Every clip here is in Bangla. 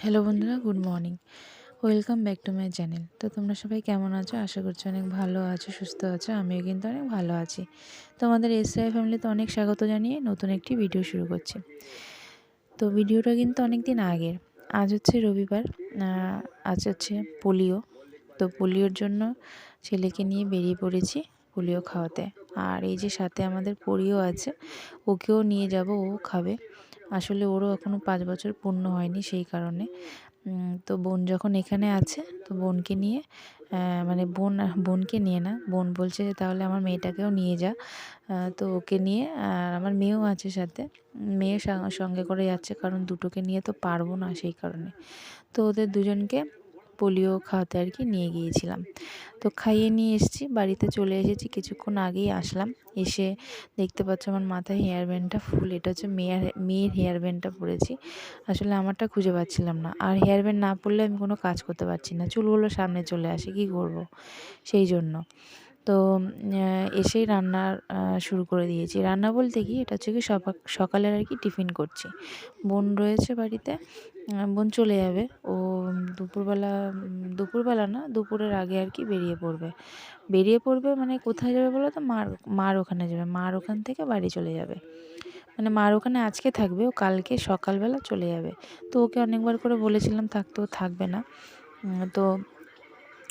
হ্যালো বন্ধুরা good morning welcome back to my channel তো তোমরা সবাই কেমন আছো? আশা করছি অনেক ভালো আছো, সুস্থ আছো, আমিও কিন্তু অনেক ভালো আছি। তোমাদের এসআই ফ্যামিলিতে অনেক স্বাগত জানিয়ে নতুন একটি ভিডিও শুরু করছি। তো ভিডিওটা কিন্তু অনেক দিন আগের। আজ হচ্ছে রবিবার আজ হচ্ছে পোলিও। তো পোলিওর জন্য ছেলেকে নিয়ে বেরিয়ে পড়েছি পোলিও খাওয়াতে। আর এই যে সাথে আমাদের পরিও আছে, ওকেও নিয়ে যাব, ও খাবে। আসলে ওরও এখনও পাঁচ বছর পূর্ণ হয়নি সেই কারণে। তো বোন যখন এখানে আছে, তো বোনকে নিয়ে মানে বোন, বোনকে নিয়ে না, বোন বলছে যে তাহলে আমার মেয়েটাকেও নিয়ে যা। তো ওকে নিয়ে, আর আমার মেয়েও আছে সাথে। মেয়ে সঙ্গে করে যাচ্ছে, কারণ দুটোকে নিয়ে তো পারব না সেই কারণে। তো ওদের দুজনকে পোলিও খাওয়াতে আর কি নিয়ে গিয়েছিলাম। তো খাইয়ে নিয়ে এসেছি, বাড়িতে চলে এসেছি, কিছুক্ষণ আগেই আসলাম। এসে দেখতে পাচ্ছ আমার মাথায় হেয়ার ব্যান্ডটা ফুল, এটা হচ্ছে মেয়ের মেয়ের হেয়ার ব্যান্ডটা পরেছি। আসলে আমারটা খুঁজে পাচ্ছিলাম না। আর হেয়ার ব্যান্ড না পরলে আমি কোনো কাজ করতে পারছি না। চুলগুলো সামনে চলে আসে, কি করব? সেই জন্য। তো এসেই রান্না শুরু করে দিয়েছি। রান্না বলতে কি, এটা হচ্ছে কি সকালের আর কি টিফিন করছি। বোন রয়েছে বাড়িতে বোন চলে যাবে। ও দুপুরবেলা দুপুরবেলা না, দুপুরের আগে আর কি বেরিয়ে পড়বে। বেরিয়ে পড়বে মানে কোথায় যাবে বলো তো? মার মার ওখানে যাবে। মার ওখান থেকে বাড়ি চলে যাবে। মানে মার ওখানে আজকে থাকবে, ও কালকে সকালবেলা চলে যাবে। তো ওকে অনেকবার করে বলেছিলাম থাকতে, ও থাকবে না। তো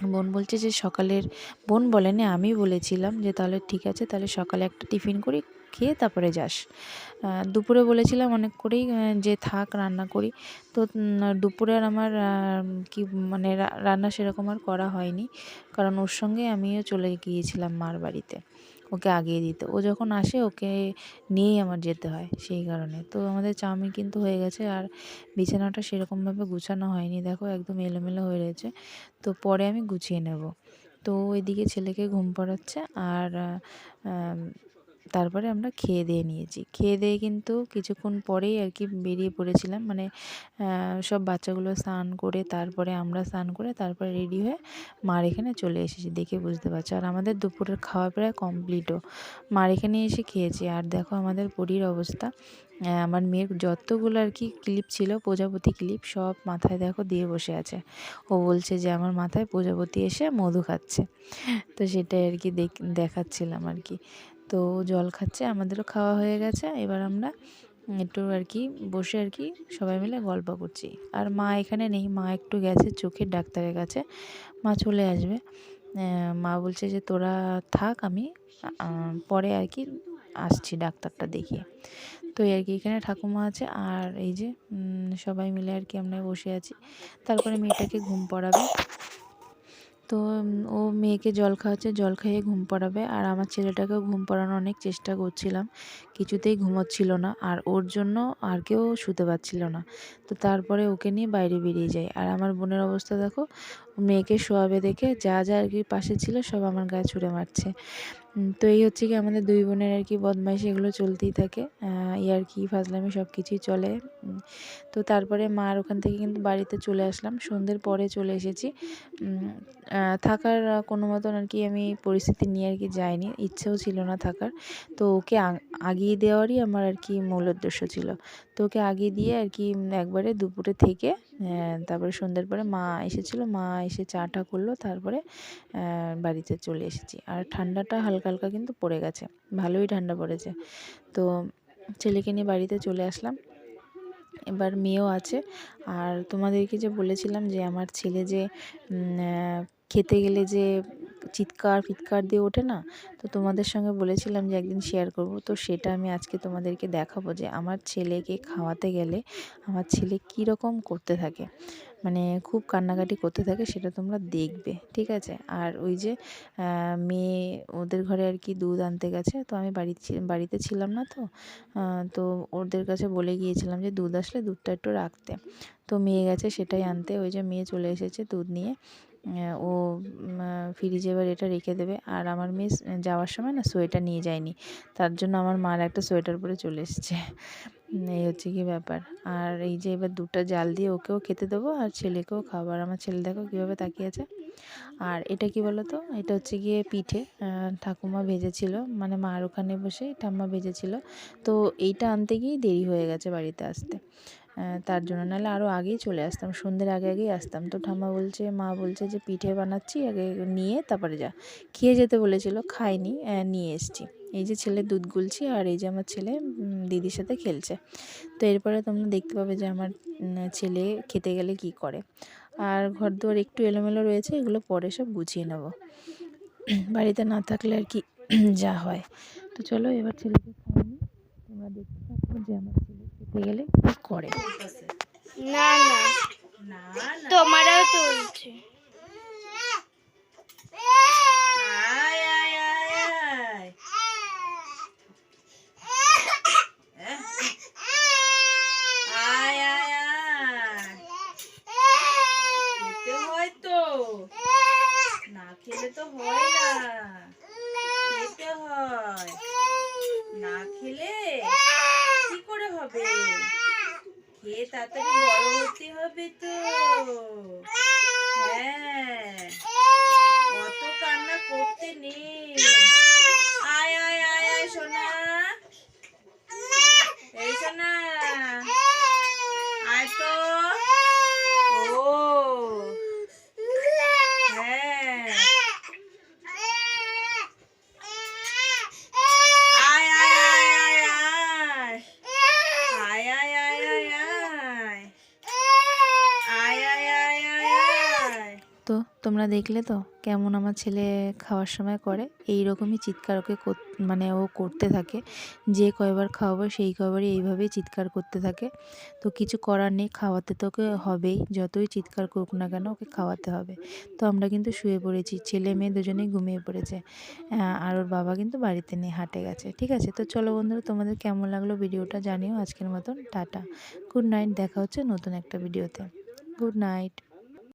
বোন বলছে যে সকালের, বোন বলেনি, আমি বলেছিলাম যে তাহলে ঠিক আছে, তাহলে সকালে একটা টিফিন করি, খেয়ে তারপরে যাস। দুপুরে বলেছিলাম অনেক করেই যে থাক, রান্না করি। তো দুপুরে আর আমার কি মানে রান্না সেরকম আর করা হয়নি। কারণ ওর সঙ্গে আমিও চলে গিয়েছিলাম মার বাড়িতে। ওকে আগিয়ে দিতে। ও যখন আসে, ওকে নিয়েই আমার যেতে হয় সেই কারণে। তো আমাদের চাউমিন কিন্তু হয়ে গেছে আর বিছানাটা সেরকমভাবে গুছানো হয়নি। দেখো একদম এলোমেলো হয়ে রয়েছে। তো পরে আমি গুছিয়ে নেব। তো ওইদিকে ছেলেকে ঘুম পড়াচ্ছে আর তারপরে আমরা খেয়ে দিয়ে নিয়েছি। খেয়ে দিয়ে কিন্তু কিছুক্ষণ পরেই আর কি বেরিয়ে পড়েছিলাম। মানে সব বাচ্চাগুলো স্নান করে তারপরে আমরা স্নান করে তারপরে রেডি হয়ে মার এখানে চলে এসেছি দেখে বুঝতে পারছ। আর আমাদের দুপুরের খাওয়া প্রায় কমপ্লিটও মার এখানে এসে খেয়েছি। আর দেখো আমাদের পরির অবস্থা। আমার মেয়ের যতগুলো আর কি ক্লিপ ছিল, প্রজাপতি ক্লিপ সব মাথায় দেখো দিয়ে বসে আছে। ও বলছে যে, আমার মাথায় প্রজাপতি এসে মধু খাচ্ছে। তো সেটাই আর কি দেখাচ্ছিলাম আর কি। তো জল খাচ্ছে, আমাদেরও খাওয়া হয়ে গেছে। এবার আমরা একটু আর কি বসে আর কি সবাই মিলে গল্প করছি। আর মা এখানে নেই, মা একটু গেছে চোখের ডাক্তারের কাছে। মা চলে আসবে। মা বলছে যে, তোরা থাক আমি পরে আর কি আসছি ডাক্তারটা দেখিয়ে। তো আর কি এখানে ঠাকুমা আছে আর এই যে সবাই মিলে আর কি আমরা বসে আছি। তারপরে মেয়েটাকে ঘুম পড়াবে। তো ও মেয়েকে জল খাওয়াচ্ছে, জল খাইয়ে ঘুম পাড়াবে। আর আমার ছেলেটাকেও ঘুম পাড়ানোর অনেক চেষ্টা করছিলাম। কিছুতেই ঘুমোচ্ছিল না আর ওর জন্য আর কেউ শুতে পারছিল না। তো তারপরে ওকে নিয়ে বাইরে বেরিয়ে যায় আর আমার বোনের অবস্থা দেখো, মেয়েকে শোয়াবে দেখে যা যা আর কি পাশে ছিল সব আমার গায়ে ছুঁড়ে মারছে। তো এই হচ্ছে কি আমাদের দুই বোনের আর কি বদমাইশি এগুলো চলতেই থাকে। ইয়ার কি ফাজলামি সব কিছুই চলে। তো তারপরে মার ওখান থেকে কিন্তু বাড়িতে চলে আসলাম। সন্ধ্যের পরে চলে এসেছি। থাকার কোনো মতন আর কি আমি পরিস্থিতি নিয়ে আর কি যাইনি। ইচ্ছেও ছিল না থাকার। তো ওকে আগিয়ে দেওয়ারই আমার আর কি মূল উদ্দেশ্য ছিল। তো ওকে আগিয়ে দিয়ে আর কি একবারে দুপুরে থেকে তারপরে সন্ধ্যের পরে মা এসেছিল, মা এসে চাটা করল, তারপরে বাড়িতে চলে এসেছি। আর ঠান্ডাটা হালকা হালকা কিন্তু পড়ে গেছে, ভালোই ঠান্ডা পড়েছে। তো ছেলেকে নিয়ে বাড়িতে চলে আসলাম। এবার মেয়েও আছে। আর তোমাদেরকে যে বলেছিলাম যে আমার ছেলে যে খেতে গেলে যে চিৎকার ফিৎকার দিয়ে ওঠে না? তো তোমাদের সঙ্গে বলেছিলাম যে একদিন শেয়ার করব। তো সেটা আমি আজকে তোমাদেরকে দেখাবো যে আমার ছেলেকে খাওয়াতে গেলে আমার ছেলে কী রকম করতে থাকে। মানে খুব কান্নাকাটি করতে থাকে, সেটা তোমরা দেখবে, ঠিক আছে? আর ওই যে মেয়ে ওদের ঘরে আর কি দুধ আনতে গেছে, তো আমি বাড়ি বাড়িতে ছিলাম না তো তো ওদের কাছে বলে গিয়েছিলাম যে দুধ আসলে দুধটা একটু রাখতে। তো মেয়ে গেছে সেটাই আনতে, ওই যে মেয়ে চলে এসেছে দুধ নিয়ে। ও ফ্রিজে এবার এটা রেখে দেবে। আর আমার মেয়ে যাওয়ার সময় না সোয়েটার নিয়ে যায়নি। তার জন্য আমার মার একটা সোয়েটার পরে চলে এসেছে। এই হচ্ছে কি ব্যাপার। আর এই যে এবার দুটো জাল দিয়ে ওকেও খেতে দেবো আর ছেলেকেও খাবার আমার ছেলে দেখো কীভাবে তাকিয়েছে আর এটা কি বলো তো? এটা হচ্ছে গিয়ে পিঠে। ঠাকুমা ভেজেছিল। মানে মার ওখানে বসে ঠাম্মা ভেজেছিল। তো এইটা আনতে গিয়েই দেরি হয়ে গেছে বাড়িতে আসতে। তার জন্য। নাহলে আরও আগেই চলে আসতাম, সন্ধ্যের আগে আগেই আসতাম। তো ঠাম্মা বলছে, মা বলছে যে, পিঠে বানাচ্ছি, আগে নিয়ে তারপরে যা। খেয়ে যেতে বলেছিল, খাইনি নিয়ে এসছি। এই যে ছেলে দুধ গুলছি আর এই যে আমার ছেলে দিদির সাথে খেলছে। তো এরপরে তোমরা দেখতে পাবে যে, আমার ছেলে খেতে গেলে কি করে। আর ঘর দুয়ার একটু এলোমেলো রয়েছে, এগুলো পরে সব গুছিয়ে নেব। বাড়িতে না থাকলে আর কি, যা হয়। তো চলো, এবার ছেলেকে খাইনি তোমরা দেখতে থাকো যে, আমার গেলে করে না না। তোমারও তুলছে আয় আয় আয় আয় আয় আয় আয় খেতে হয় তো না খেলে তো হয় না খেতে হয় না খেলে কি করে হবে? খেয়ে তাড়াতাড়ি বড় হতে হবে তো। হ্যাঁ। অত কান্না করতে নেই। আয় আয় আয় আয়, সোনা। এই, সোনা। তোমরা দেখলে তো কেমন আমার ছেলে খাওয়ার সময় করে। এই রকমই চিৎকার ওকে মানে ও করতে থাকে। যে কয়বার খাওয়াবো সেই কয়বারই এইভাবেই চিৎকার করতে থাকে। তো কিছু করার নেই, খাওয়াতে তো ওকে হবেই। যতই চিৎকার করুক না কেন ওকে খাওয়াতে হবে। তো আমরা কিন্তু শুয়ে পড়েছি, ছেলে মেয়ে দুজনেই ঘুমিয়ে পড়েছে। আর ওর বাবা কিন্তু বাড়িতে নেই, হাটে গেছে। ঠিক আছে? তো চলো বন্ধুরা, তোমাদের কেমন লাগল ভিডিওটা জানিও। আজকের মতন টাটা। গুড নাইট, দেখা হচ্ছে নতুন একটা ভিডিওতে। Good night.